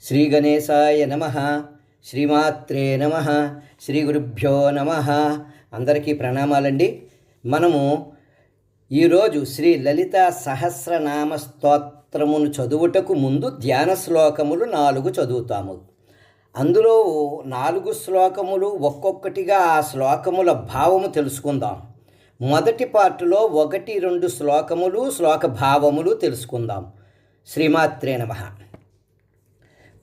శ్రీ గణేశాయ నమ. శ్రీమాత్రే నమ. శ్రీ గురుభ్యో నమ. అందరికీ ప్రణామాలండి. మనము ఈరోజు శ్రీ లలిత సహస్రనామ స్తోత్రమును చదువుటకు ముందు ధ్యాన శ్లోకములు నాలుగు చదువుతాము. అందులో నాలుగు శ్లోకములు ఒక్కొక్కటిగా ఆ శ్లోకముల భావము తెలుసుకుందాం. మొదటి పార్టులో ఒకటి రెండు శ్లోకములు శ్లోక భావములు తెలుసుకుందాం. శ్రీమాత్రే నమ.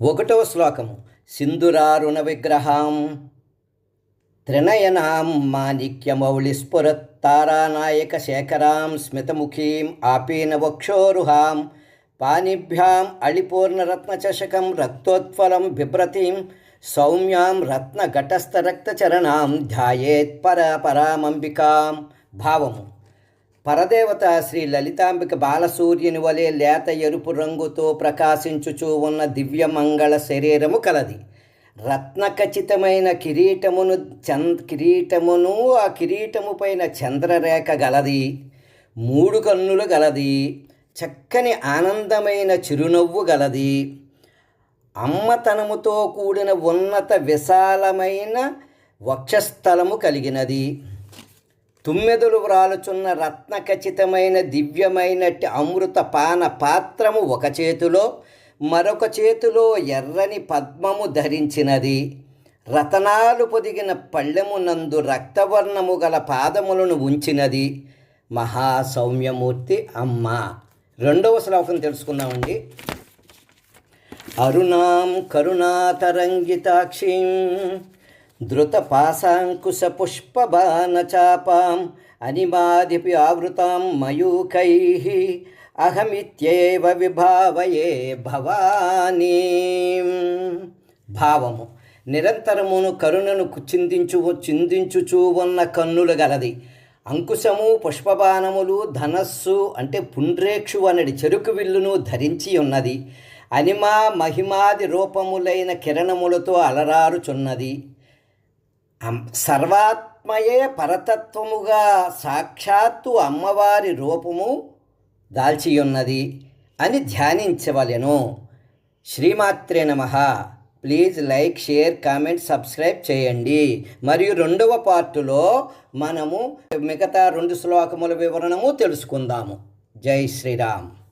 ఒకటవ శ్లోకము. సింధురారుణ విగ్రహం. త్రినయనాం మాణిక్యమౌళిస్ఫురత్తారానాయక శేఖరాం స్మితముఖీం ఆపీన వక్షోరుహాం. పాణిభ్యాం అళిపూర్ణరత్నచషకం రక్తోత్ఫలం బిభ్రతీం. సౌమ్యాం రత్నఘటస్థరక్తచరణాం ధ్యాయేత్ పర పరామంబికాం. భావము. పరదేవత శ్రీ లలితాంబిక బాలసూర్యుని వలె లేత ఎరుపు రంగుతో ప్రకాశించుచూ ఉన్న దివ్యమంగళ శరీరము కలది. రత్నఖచితమైన కిరీటమును చంద్ కిరీటమును ఆ కిరీటము పైన చంద్రరేఖ గలది. మూడు కన్నులు గలది. చక్కని ఆనందమైన చిరునవ్వు గలది. అమ్మతనముతో కూడిన ఉన్నత విశాలమైన వక్షస్థలము కలిగినది. తుమ్మెదులు వ్రాలుచున్న రత్నఖచితమైన దివ్యమైనట్టి అమృత పాన పాత్రము ఒక చేతిలో మరొక చేతిలో ఎర్రని పద్మము ధరించినది. రతనాలు పొదిగిన పళ్ళెమునందు రక్తవర్ణము గల పాదములను ఉంచినది. మహాసౌమ్యమూర్తి అమ్మ. రెండవ శ్లోకం తెలుసుకుందామండి. అరుణాం కరుణాతరంగితాక్షిం ధృతపాశాంకుశపుష్పబాణచాపాం అనిమాదిపి ఆవృతాం మయూకైः అహమిత్యేవ విభావయే భవానీ భావము నిరంతరమును కరుణను చిందించు చిందించుచూ ఉన్న కన్నులు గలది అంకుశము పుష్పబాణములు ధనస్సు అంటే పుండ్రేక్షు అనడి చెరుకు విల్లును ధరించి ఉన్నది. అనిమా మహిమాది రూపములైన కిరణములతో అలరారుచున్నది. సర్వాత్మయే పరతత్వముగా సాక్షాత్తు అమ్మవారి రూపము దాల్చియున్నది అని ధ్యానించవలెను. శ్రీమాత్రే నమ. Please like share comment subscribe చేయండి. మరియు రెండవ పార్టులో మనము మిగతా రెండు శ్లోకముల వివరణము తెలుసుకుందాము. జై శ్రీరామ్.